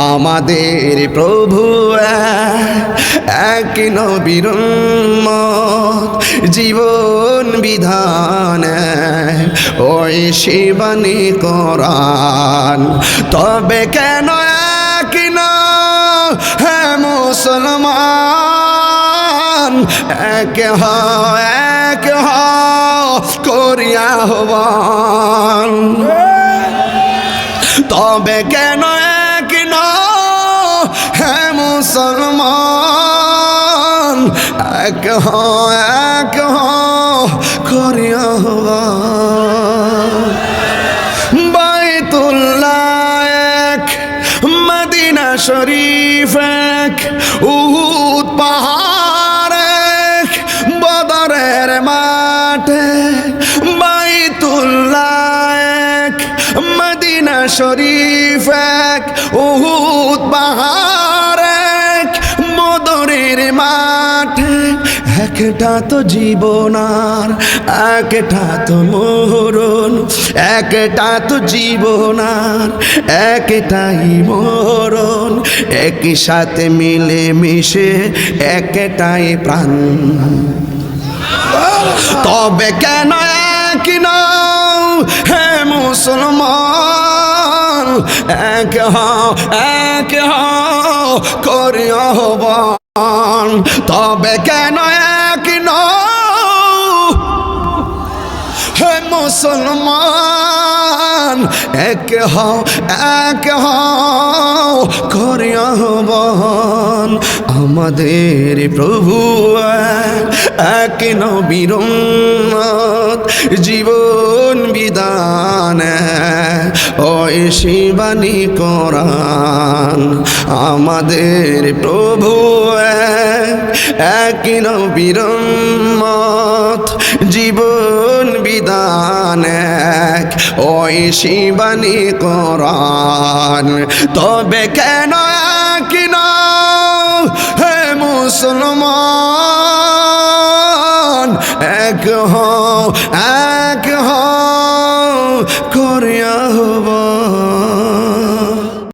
আমাদের প্রভু এক নবীর জীবন বিধান ওই শিবানী করান তবে কেন এক হ্যাঁ মুসলমান? এক হ এক হ করিয়া হবান তবে কেন হে মুসলমান, এক হ এক হ করিয়া বাইতুল্লাহ এক, মদিনা শরীফ এক, উহুদ পাহাড় এক, বদরের মাঠে। বাইতুল্লাহ এক, মদিনা শরীফ এক, উহুদ পাহাড় একটা তো জীবনার একটা তো মরণ। একটা তো জীবনার একটাই মরণ। একই সাথে মিলে মিশে একটাই প্রাণ। তবে কেন এক নাও হে মুসলমান? এক হও এক হও হবান তবে কেন মুসলমান। এক হও এক হও, করিয়া হবন। আমাদের প্রভু এক নবীর জীবন বিধান, ওই শিবানী করান আমাদের প্রভু এক নবীর জীবন ঐশী বানি কোরআন। তবে কেন কিন হে মুসলমান? এক হ এক হ করে